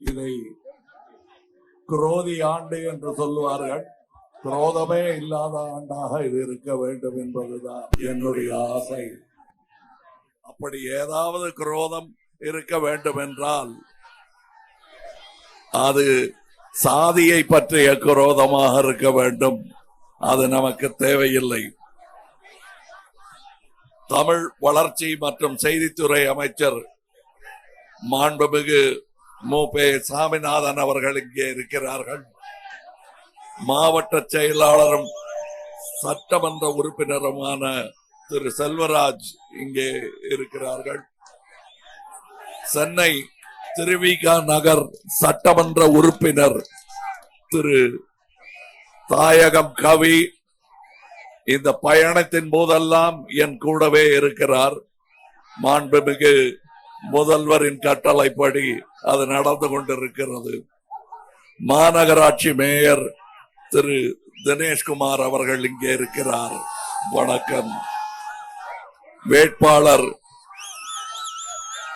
இதை குரோதி ஆண்டு என்று சொல்லுவார்கள். குரோதமே இல்லாத ஆண்டாக இது இருக்க வேண்டும் என்பதுதான் என்னுடைய ஆசை. அப்படி ஏதாவது குரோதம் இருக்க வேண்டும் என்றால் அது சாதியை பற்றிய குரோதமாக இருக்க வேண்டும். அது நமக்கு தேவையில்லை. தமிழ் வளர்ச்சி மற்றும் செய்தித்துறை அமைச்சர் மாண்புமிகு மூப்பே சாமிநாதன் அவர்கள் இங்கே இருக்கிறார்கள். மாவட்ட செயலாளரும் சட்டமன்ற உறுப்பினருமான திரு செல்வராஜ் இங்கே இருக்கிறார்கள். சென்னை திருவிகா நகர் சட்டமன்ற உறுப்பினர் திரு தாயகம் கவி இந்த பயணத்தின் போதெல்லாம் என் கூடவே இருக்கிறார். மாண்புமிகு முதல்வரின் கட்டளைப்படி அது நடந்து கொண்டிருக்கிறது. மாநகராட்சி மேயர் திரு தினேஷ்குமார் அவர்கள் இங்கே இருக்கிறார். வணக்கம். வேட்பாளர்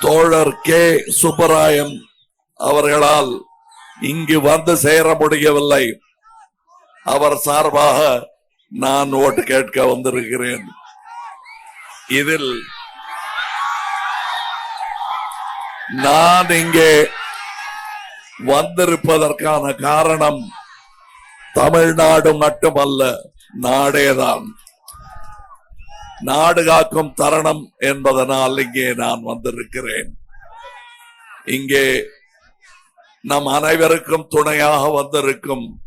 தோழர் கே. சுப்பராயன் அவர்களால் இங்கு வந்து சேர முடியவில்லை. அவர் சார்பாக நான் ஓட்டு கேட்க வந்திருக்கிறேன். இதில் நான் இங்கே வந்திருப்பதற்கான காரணம் தமிழ்நாடு மட்டுமல்ல நாடேதான். நாடு காக்கும் தருணம் என்பதனால் இங்கே நான் வந்திருக்கிறேன். இங்கே நம் அனைவருக்கும் துணையாக வந்திருக்கும்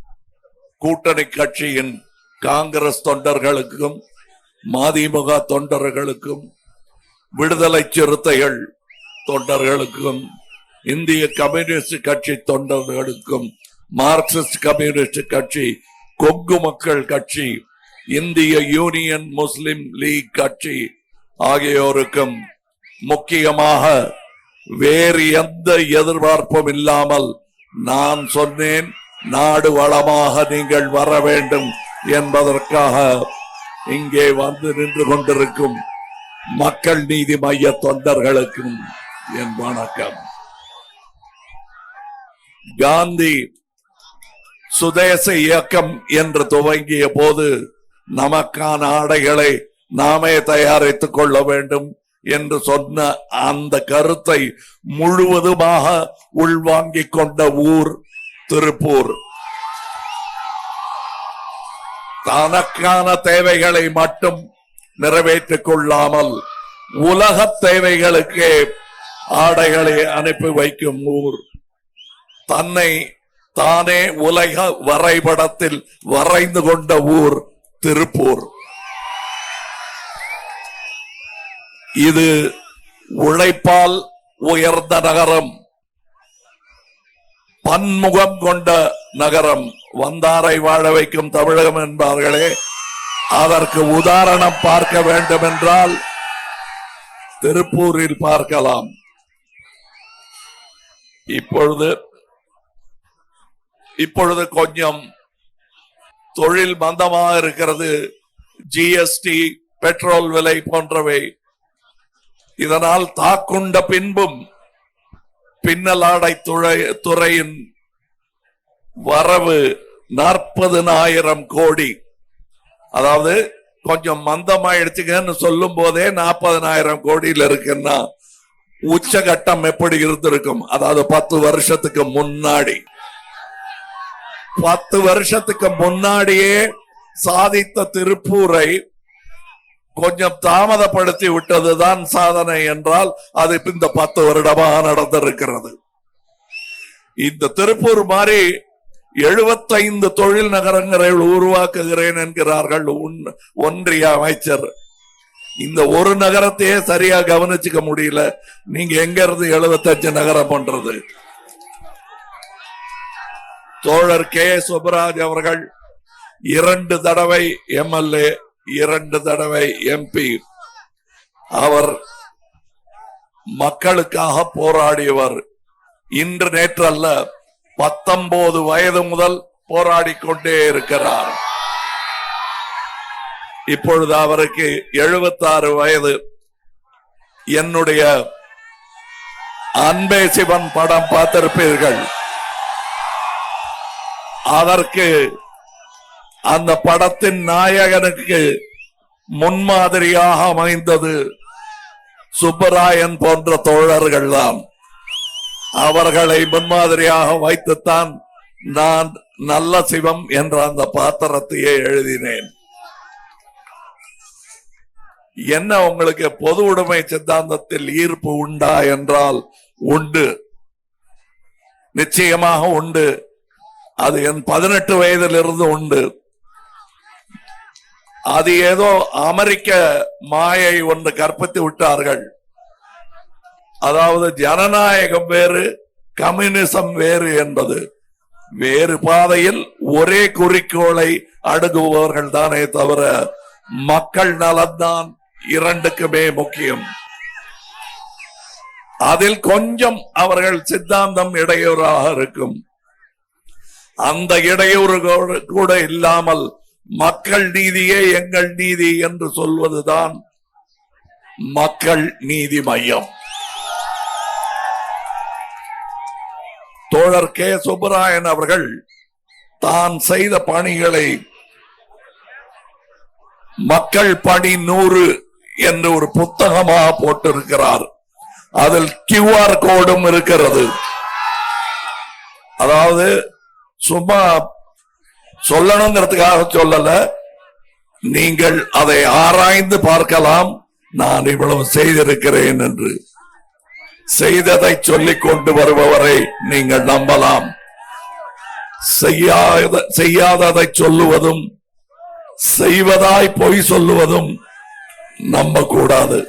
கூட்டணி கட்சியின் காங்கிரஸ் தொண்டர்களுக்கும் மதிமுக தொண்டர்களுக்கும் விடுதலை சிறுத்தைகள் தொண்டர்களுக்கும் இந்திய கம்யூனிஸ்ட் கட்சி தொண்டர்களுக்கும் மார்க்சிஸ்ட் கம்யூனிஸ்ட் கட்சி கொங்கு மக்கள் கட்சி இந்திய யூனியன் முஸ்லிம் லீக் கட்சி ஆகியோருக்கும் முக்கியமாக வேறு எந்த எதிர்பார்ப்பும் இல்லாமல் நான் சொன்னேன் நாடு வளமாக நீங்கள் வர வேண்டும் என்பதற்காக இங்கே வந்து நின்று கொண்டிருக்கும் மக்கள் நீதி மைய தொண்டர்களுக்கும் என் வணக்கம். காந்தி சுதேச இயக்கம் என்று துவங்கிய போது நமக்கான ஆடைகளை நாமே தயாரித்துக் கொள்ள வேண்டும் என்று சொன்ன அந்த கருத்தை முழுவதுமாக உள்வாங்கிக் கொண்ட ஊர் திருப்பூர். தனக்கான தேவைகளை மட்டும் நிறைவேற்றிக் கொள்ளாமல் உலக தேவைகளுக்கு ஆடைகளை அனுப்பி வைக்கும் ஊர். தன்னை தானே உலக வரைபடத்தில் வரைந்து கொண்ட ஊர் திருப்பூர். இது உழைப்பால் உயர்ந்த நகரம். பன்முகம் கொண்ட நகரம். வந்தாரை வாழ வைக்கும் தமிழகம் என்பார்களே அதற்கு உதாரணம் பார்க்க வேண்டும் என்றால் திருப்பூரில் பார்க்கலாம். இப்பொழுது இப்பொழுது கொஞ்சம் தொழில் மந்தமாக இருக்கிறது. ஜிஎஸ்டி பெட்ரோல் விலை போன்றவை. இதனால் தாக்குண்ட பின்பும் பின்னலாடை துறை துறையின் வரவு நாற்பதுனாயிரம் கோடி. அதாவது கொஞ்சம் மந்தமாயிடுச்சுங்கன்னு சொல்லும் போதே நாற்பதனாயிரம் கோடியில் இருக்குன்னா உச்சகட்டம் எப்படி இருந்திருக்கும்? அதாவது பத்து வருஷத்துக்கு முன்னாடி. பத்து வருஷத்துக்கு முன்னாடியே சாதித்த திருப்பூரை கொஞ்சம் தாமதப்படுத்தி விட்டதுதான் சாதனை என்றால் அது இந்த பத்து வருடமாக நடந்திருக்கிறது. இந்த திருப்பூர் மாதிரி எழுபத்தைந்து தொழில் நகரங்களை உருவாக்குகிறேன் என்கிறார்கள் ஒன்றிய அமைச்சர். இந்த ஒரு நகரத்தையே சரியா கவனிச்சுக்க முடியல. நீங்க எங்க இருந்து எழுபத்தஞ்சு நகரம் பண்றது? தோழர் கே. சுபராஜ் அவர்கள் இரண்டு தடவை எம்எல்ஏ இரண்டு தடவை எம்பி. அவர் மக்களுக்காக போராடியவர். இன்று நேற்று அல்ல பத்தொன்பது வயது முதல் போராடி கொண்டே இருக்கிறார். இப்பொழுது அவருக்கு எழுபத்தாறு வயது. என்னுடைய அன்பே சிவன் படம் பார்த்திருப்பீர்கள். அதற்கு அந்த படத்தின் நாயகனுக்கு முன்மாதிரியாக அமைந்தது சுப்பராயன் போன்ற தோழர்கள் தான் அவர்களை முன்மாதிரியாக வைத்துத்தான் நான் நல்ல சிவம் என்ற அந்த பாத்திரத்தையே எழுதினேன். என்ன உங்களுக்கு பொது உடைமை சித்தாந்தத்தில் ஈர்ப்பு உண்டா என்றால் உண்டு. நிச்சயமாக உண்டு. அது என் பதினெட்டு வயதிலிருந்து உண்டு. அது ஏதோ அமெரிக்க மாயை ஒன்று கற்பித்து விட்டார்கள். அதாவது ஜனநாயகம் வேறு கம்யூனிசம் வேறு என்பது. வேறு பாதையில் ஒரே குறிக்கோளை அணுகுபவர்கள் தானே தவிர மக்கள் நலன்தான் இரண்டுக்குமே முக்கியம். அதில் கொஞ்சம் அவர்கள் சித்தாந்தம் இடையூறாக இருக்கும். அந்த இடையூறு கூட- இல்லாமல் மக்கள் நீதியே எங்கள் நீதி என்று சொல்வதுதான் மக்கள் நீதி மையம். தோழர் கே. சுப்பராயன் அவர்கள் தான் செய்த பணிகளை மக்கள் பணி நூறு என்று ஒரு புத்தகமாக போட்டிருக்கிறார். அதில் கியூஆர் கோடும் இருக்கிறது. அதாவது சும்மா சொல்லணுங்கிறதுக்காக சொல்லல. நீங்கள் அதை ஆராய்ந்து பார்க்கலாம். நான் இவ்வளவு செய்திருக்கிறேன் என்று. செய்ததை சொல்லிக் கொண்டு வருபவரை நீங்கள் நம்பலாம். செய்யாத செய்யாததை சொல்லுவதும் செய்வதாய் பொய் சொல்லுவதும் നമ്മ കൂടാതെ